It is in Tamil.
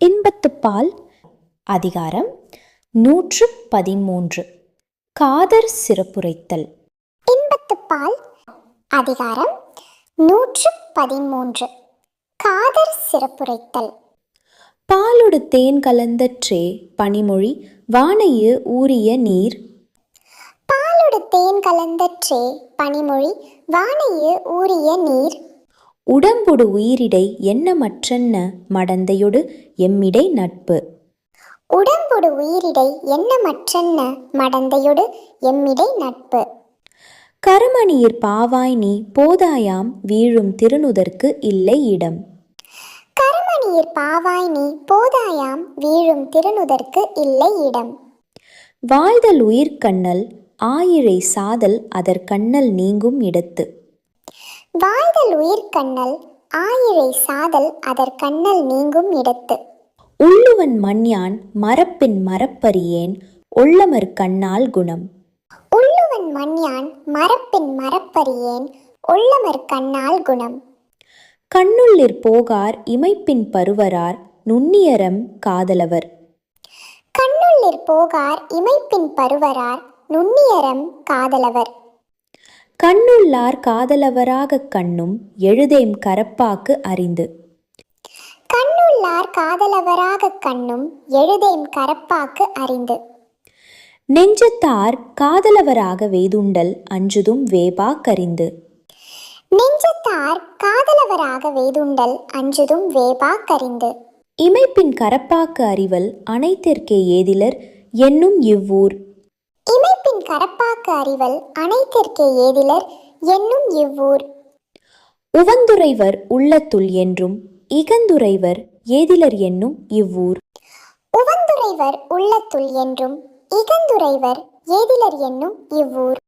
இன்பத்துப்பால் அதிகாரம் நூற்று பதிமூன்று காதர் சிறப்புரைத்தல். இன்பத்துப்பால் அதிகாரம் நூற்று பதிமூன்று காதர் சிறப்புரைத்தல். பாலொடு தேன் கலந்தற்றே பனிமொழி வானையு ஊறிய நீர். பாலொடு தேன் கலந்தற்றே பனிமொழி வானையு ஊறிய நீர். உடம்பொடு உயிரிடை எண்ணமற்றன்ன மடந்தையொடு எம்மிடை நட்பு. உடம்பொடு உயிரிடை எண்ணமற்றன்ன மடந்தையொடு எம்மிடை நட்பு. கருமணியிற் பாவாய் நீ போதாயாம் வீழும் திருநுதற்கு இல்லை இடம். கருமணியிற் பாவாய் நீ போதாயாம் வீழும் திருநுதற்கு இல்லை இடம். வாழ்தல் உயிர்க்கண்ணல் ஆயிழை சாதல் அதற்கண்ணல் நீங்கும் இடத்து. வாழ்தல் உயிர்க்கண்ணல் ஆயிழை சாதல் அதற்கண்ணல் நீங்கும் இடத்து. உள்ளுவன் மண்யான் மரப்பின் மரப்பரியேன் உள்ளமர் கண்ணால் குணம். உள்ளுவன் மண்யான் மரப்பின் மரப்பரியேன் உள்ளமர் கண்ணால் குணம். கண்ணுள்ளிற் போகார் இமைப்பின் பருவரார் நுண்ணியரம் காதலவர். கண்ணுள்ளிற் போகார் இமைப்பின் பருவரார் நுண்ணியரம் காதலவர். கண்ணுள்ளார் காதலவராகக் கண்ணும் எழுதேம் கரப்பாக்கு அறிந்து. கண்ணுள்ளார் காதலவராகக் கண்ணும் எழுதேம் கரப்பாக்கு அறிந்து. நெஞ்சத்தார் காதலவராக வேதுண்டல் அஞ்சுதும் வேபா கரிந்து. நெஞ்சத்தார் காதலவராக வேதுண்டல் அஞ்சுதும் வேபா கரிந்து. இமைப்பின் கரப்பாக்கு அறிவல் அனைத்திற்கே ஏதிலர் என்னும் இவ்வூர். இமைப்பின் கரப்பாக்கு அறிவல் அனைத்திற்கே ஏதிலர் என்னும் இவ்வூர். உவந்துரைவர் உள்ளத்துள் என்றும் இகந்துரைவர் ஏதிலர் என்னும் இவ்வூர். உவந்துரைவர் உள்ளத்துள் என்றும் இகந்துரைவர் ஏதிலர் என்னும் இவ்வூர்.